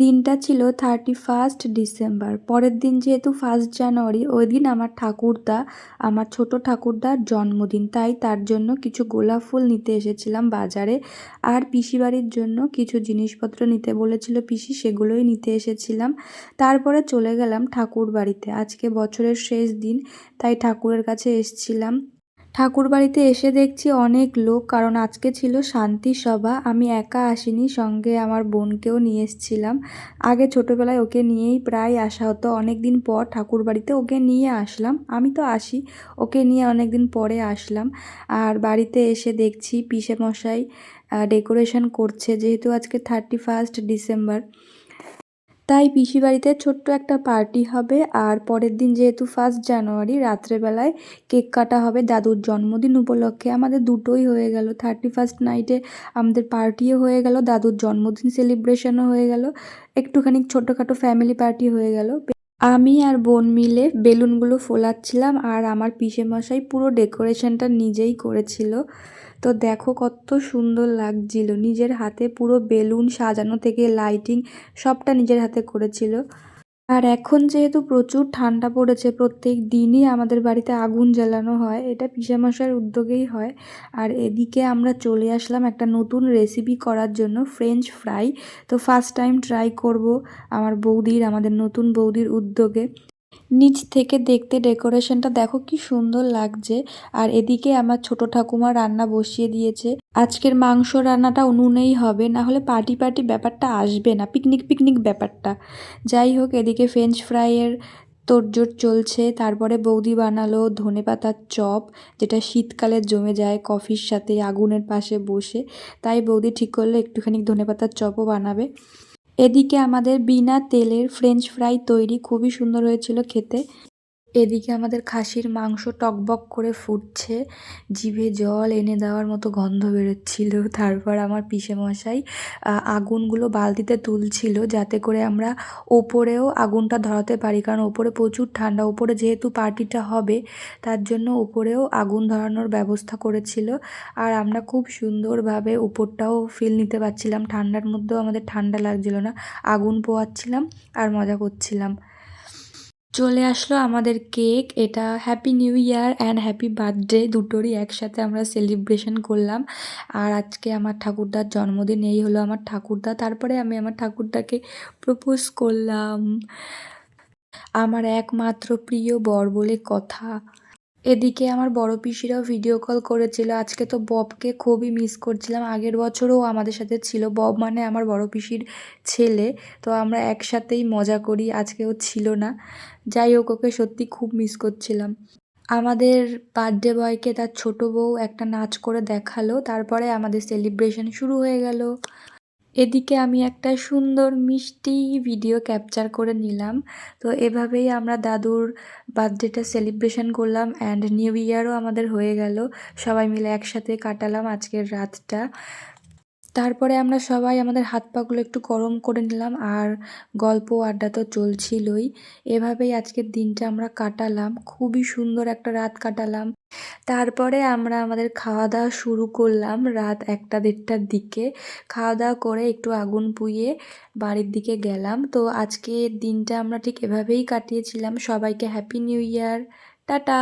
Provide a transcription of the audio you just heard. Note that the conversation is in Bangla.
দিনটা ছিল থার্টি ফার্স্ট ডিসেম্বর পরের দিন যেহেতু ফার্স্ট জানুয়ারি ওই দিন আমার ঠাকুরদা, আমার ছোট ঠাকুরদার জন্মদিন, তাই তার জন্য কিছু গোলাপ ফুল নিতে এসেছিলাম বাজারে। আর পিসি বাড়ির জন্য কিছু জিনিসপত্র নিতে বলেছিল পিসি, সেগুলোই নিতে এসেছিলাম। তারপরে চলে গেলাম ঠাকুর বাড়িতে আজকে বছরের শেষ দিন, তাই ঠাকুরের কাছে এসছিলাম। ঠাকুর বাড়িতে এসে দেখছি অনেক লোক, কারণ আজকে ছিল শান্তি সভা। আমি একা আসিনি, সঙ্গে আমার বোনকেও নিয়ে এসেছিলাম। আগে ছোটোবেলায় ওকে নিয়েই প্রায় আসা হতো। অনেক দিন পর ঠাকুর বাড়িতে ওকে নিয়ে আসলাম। আমি তো আসি, ওকে নিয়ে অনেক দিন পরে আসলাম। আর বাড়িতে এসে দেখছি পিসে মশাই ডেকোরেশন করছে, যেহেতু আজকে থার্টি ফার্স্ট ডিসেম্বর তাই পিসি বাড়িতে ছোট্ট একটা পার্টি হবে আর পরের দিন যেহেতু ফার্স্ট জানুয়ারি রাত্রেবেলায় কেক কাটা হবে দাদুর জন্মদিন উপলক্ষে। আমাদের দুটোই হয়ে গেল। থার্টি ফার্স্ট নাইটে আমাদের পার্টিও হয়ে গেল, দাদুর জন্মদিন সেলিব্রেশনও হয়ে গেল। একটুখানি ছোটোখাটো ফ্যামিলি পার্টি হয়ে গেল। আমি আর বোন মিলে বেলুনগুলো ফোলাচ্ছিলাম আর আমার মশাই পুরো ডেকোরেশনটা নিজেই করেছিল। তো দেখো কত সুন্দর লাগছিল। নিজের হাতে পুরো বেলুন সাজানো থেকে লাইটিং সবটা নিজের হাতে করেছিল। আর এখন যেহেতু প্রচুর ঠান্ডা পড়েছে, প্রত্যেক দিনই আমাদের বাড়িতে আগুন জ্বালানো হয়, এটা পিসামশার উদ্যোগেই হয়। আর এদিকে আমরা চলে আসলাম একটা নতুন রেসিপি করার জন্য ফ্রেঞ্চ ফ্রাই তো ফার্স্ট টাইম ট্রাই করব আমার বৌদির, আমাদের নতুন বৌদির উদ্যোগে। নিচ থেকে দেখতে ডেকোরেশনটা দেখো কি সুন্দর লাগছে। আর এদিকে আমার ছোট ঠাকুমা রান্না বসিয়ে দিয়েছে। আজকের মাংস রান্নাটা উনুনেই হবে, না হলে পার্টি পার্টি ব্যাপারটা আসবে না, পিকনিক পিকনিক ব্যাপারটা। যাই হোক, এদিকে ফ্রেঞ্চ ফ্রাইয়ের তোড়জোড় চলছে, তারপরে বৌদি বানালো ধনে পাতার চপ, যেটা শীতকালে জমে যায় কফির সাথে আগুনের পাশে বসে। তাই বৌদি ঠিক করল, একটুখানি ধনে পাতার চপও বানাবে। এদিকে আমাদের বিনা তেলের ফ্রেঞ্চ ফ্রাই তৈরি খুবই সুন্দর হয়েছিল খেতে। এদিকে আমাদের খাসির মাংস টকবক করে ফুটছে, জিভে জল এনে দেওয়ার মতো গন্ধ বেরোচ্ছিল। তারপর আমার মশাই আগুনগুলো বালতিতে তুলছিল যাতে করে আমরা ওপরেও আগুনটা ধরাতে পারি। কারণ ওপরে প্রচুর ঠান্ডা, ওপরে যেহেতু পার্টিটা হবে, তার জন্য ওপরেও আগুন ধরানোর ব্যবস্থা করেছিল। আর আমরা খুব সুন্দরভাবে উপরটাও ফিল নিতে পারছিলাম। ঠান্ডার মধ্যেও আমাদের ঠান্ডা লাগছিল না। আগুন পোয়াচ্ছিলাম আর মজা করছিলাম। চলে আসলো আমাদের কেক। এটা happy new year and happy birthday দুটোরই একসাথে আমরা সেলিব্রেশন করলাম। আর আজকে আমার ঠাকুরদার জন্মদিন, এই হলো আমার ঠাকুরদা। তারপরে আমি আমার ঠাকুরদাকে প্রপোজ করলাম। আমার একমাত্র প্রিয় বর বলে কথা। এদিকে আমার বড় পিসিরাও ভিডিও কল করেছিল। আজকে তো ববকে খুবই মিস করছিলাম। আগের বছরও আমাদের সাথে ছিল। বব মানে আমার বড় পিসির ছেলে। তো আমরা একসাথেই মজা করি। আজকেও ছিল না। যাই হোক, ওকে সত্যি খুব মিস করছিলাম। আমাদের বার্থডে বয়কে তার ছোট বউ একটা নাচ করে দেখাল। তারপরে আমাদের সেলিব্রেশন শুরু হয়ে গেল। এদিকে আমি একটা সুন্দর মিষ্টি ভিডিও ক্যাপচার করে নিলাম। তো এভাবেই আমরা দাদুর বার্থডেটা সেলিব্রেশন করলাম অ্যান্ড নিউ ইয়ারও আমাদের হয়ে গেল। সবাই মিলে একসাথে কাটালাম আজকের রাতটা। তারপরে আমরা সবাই আমাদের হাত পাগুলো একটু গরম করে নিলাম আর গল্প আড্ডা তো চলছিলই। এভাবেই আজকের দিনটা আমরা কাটালাম। খুবই সুন্দর একটা রাত কাটালাম। তারপরে আমরা আমাদের খাওয়া দাওয়া শুরু করলাম রাত একটা দেড়টার দিকে। খাওয়া দাওয়া করে একটু আগুন পুইয়ে বাড়ির দিকে গেলাম। তো আজকে দিনটা আমরা ঠিক এভাবেই কাটিয়েছিলাম। সবাইকে হ্যাপি নিউ ইয়ার টাটা!